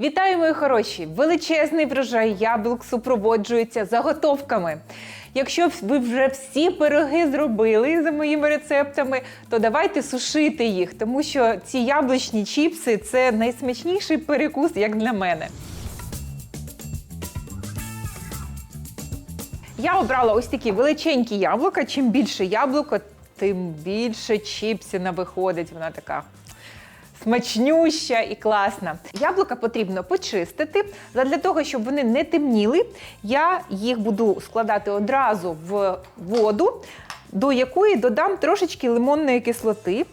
Вітаю, мої хороші! Величезний врожай яблук супроводжується заготовками. Якщо ви вже всі пироги зробили за моїми рецептами, то давайте сушити їх, тому що ці яблучні чіпси це найсмачніший перекус, як для мене. Я обрала ось такі величенькі яблука. Чим більше яблуко, тим більше чіпсіна виходить. Вона така смачнюща і класна. Яблука потрібно почистити. Для того, щоб вони не темніли, я їх буду складати одразу в воду, до якої додам трошечки лимонної кислоти.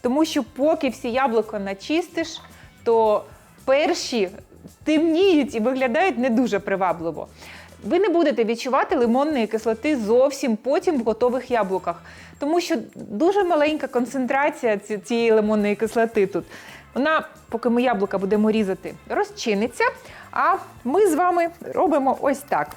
Тому що поки всі яблука начистиш, то перші темніють і виглядають не дуже привабливо. Ви не будете відчувати лимонної кислоти зовсім потім в готових яблуках, тому що дуже маленька концентрація цієї лимонної кислоти тут. Вона, поки ми яблука будемо різати, розчиниться. А ми з вами робимо ось так.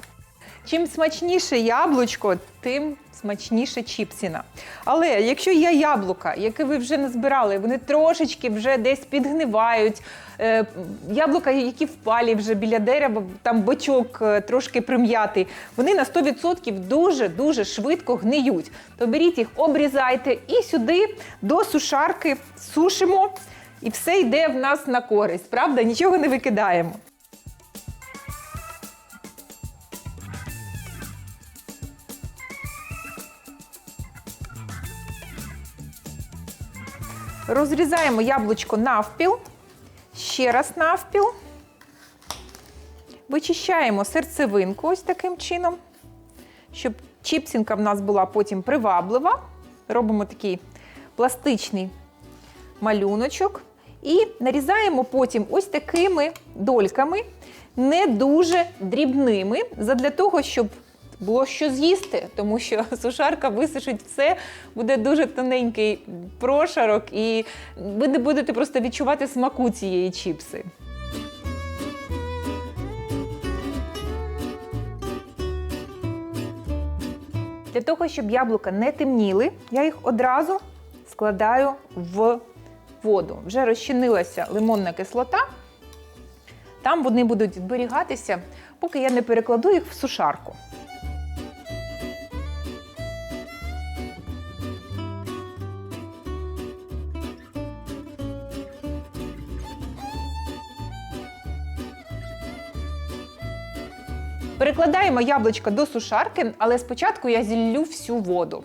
Чим смачніше яблучко, тим смачніше чіпсіна. Але якщо є яблука, яке ви вже назбирали, вони трошечки вже десь підгнивають, е, яблука, які впалі вже біля дерева, там бочок е, трошки прим'ятий, вони на 100% дуже-дуже швидко гниють. То беріть їх, обрізайте і сюди до сушарки сушимо, і все йде в нас на користь. Правда, нічого не викидаємо. Розрізаємо яблучко навпіл, ще раз навпіл. Вичищаємо серцевинку ось таким чином, щоб чіпсінка в нас була потім приваблива. Робимо такий пластичний малюночок. І нарізаємо потім ось такими дольками, не дуже дрібними, задля того, щоб було що з'їсти, тому що сушарка висушить все, буде дуже тоненький прошарок, і ви не будете просто відчувати смаку цієї чіпси. Для того, щоб яблука не темніли, я їх одразу складаю в воду. Вже розчинилася лимонна кислота. Там вони будуть зберігатися, поки я не перекладу їх в сушарку. Перекладаємо яблучко до сушарки, але спочатку я зіллю всю воду.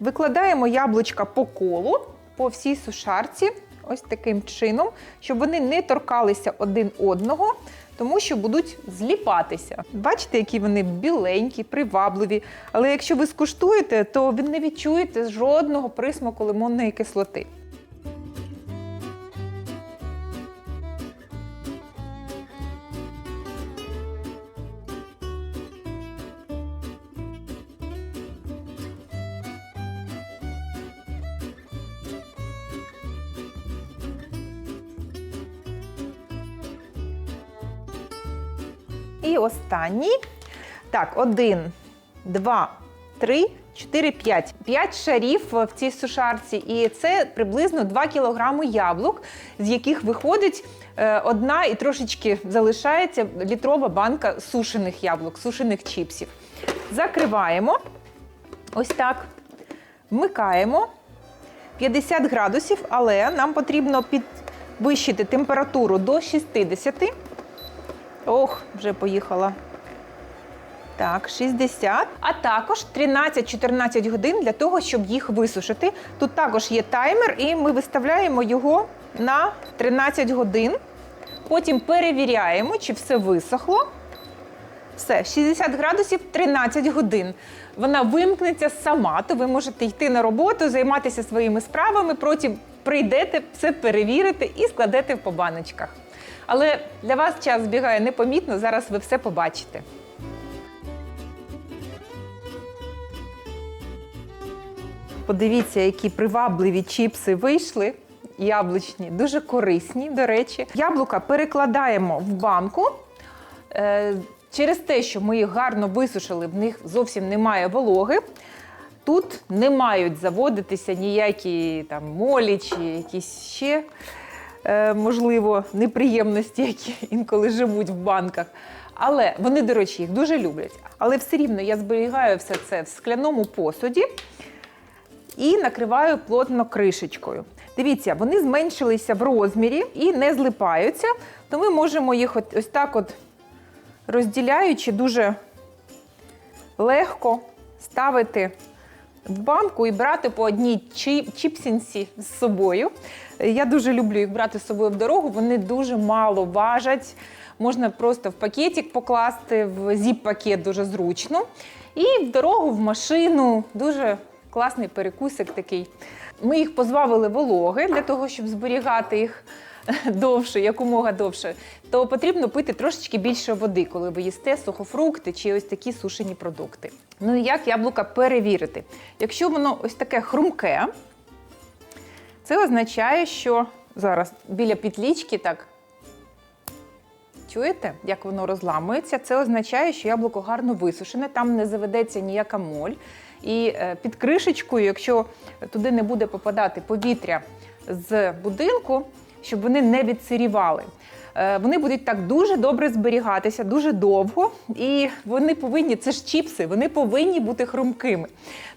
Викладаємо яблучка по колу по всій сушарці, ось таким чином, щоб вони не торкалися один одного, тому що будуть зліпатися. Бачите, які вони біленькі, привабливі. Але якщо ви скуштуєте, то ви не відчуєте жодного присмаку лимонної кислоти. І останній. Так, один, два, три, чотири, п'ять. П'ять шарів в цій сушарці, і це приблизно 2 кілограми яблук, з яких виходить е, одна і трошечки залишається літрова банка сушених яблук, сушених чіпсів. Закриваємо. Ось так. Вмикаємо 50 градусів, але нам потрібно підвищити температуру до 60. Ох, вже поїхала. Так, 60. А також 13-14 годин для того, щоб їх висушити. Тут також є таймер, і ми виставляємо його на 13 годин. Потім перевіряємо, чи все висохло. Все, 60 градусів 13 годин. Вона вимкнеться сама, то ви можете йти на роботу, займатися своїми справами. Потім прийдете, все перевірите і складете по баночках. Але для вас час збігає непомітно, зараз ви все побачите. Подивіться, які привабливі чіпси вийшли. Яблучні, дуже корисні, до речі. Яблука перекладаємо в банку. Е, Через те, що ми їх гарно висушили, в них зовсім немає вологи. Тут не мають заводитися ніякі там молі чи якісь ще можливо, неприємності, які інколи живуть в банках. Але вони, до речі, їх дуже люблять. Але все рівно я зберігаю все це в скляному посуді і накриваю плотно кришечкою. Дивіться, вони зменшилися в розмірі і не злипаються, то ми можемо їх ось так от розділяючи дуже легко ставити в банку і брати по одній чі- чіпсінці з собою. Я дуже люблю їх брати з собою в дорогу. Вони дуже мало важать. Можна просто в пакетик покласти, в зіп-пакет дуже зручно. І в дорогу, в машину дуже класний перекусик такий. Ми їх позбавили вологи для того, щоб зберігати їх довше, якомога довше, то потрібно пити трошечки більше води, коли ви їсте сухофрукти чи ось такі сушені продукти. Ну і як яблука перевірити? Якщо воно ось таке хрумке, це означає, що зараз біля петлічки так. Чуєте, як воно розламується? Це означає, що яблуко гарно висушене, там не заведеться ніяка моль. І е, під кришечкою, якщо туди не буде попадати повітря з будинку, щоб вони не відсирівали. Е, Вони будуть так дуже добре зберігатися, дуже довго, і вони повинні, це ж чіпси, вони повинні бути хрумкими.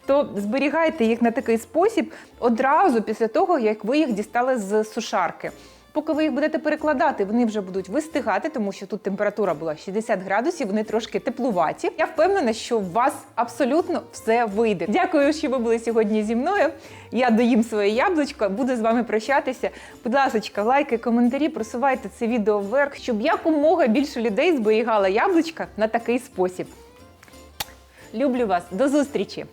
То зберігайте їх на такий спосіб одразу після того, як ви їх дістали з сушарки. Поки ви їх будете перекладати, вони вже будуть вистигати, тому що тут температура була 60 градусів, вони трошки теплуваті. Я впевнена, що у вас абсолютно все вийде. Дякую, що ви були сьогодні зі мною. Я доїм своє яблучко, буду з вами прощатися. Будь ласка, лайки, коментарі, просувайте це відео вверх, щоб якомога більше людей зберігало яблучка на такий спосіб. Люблю вас, до зустрічі!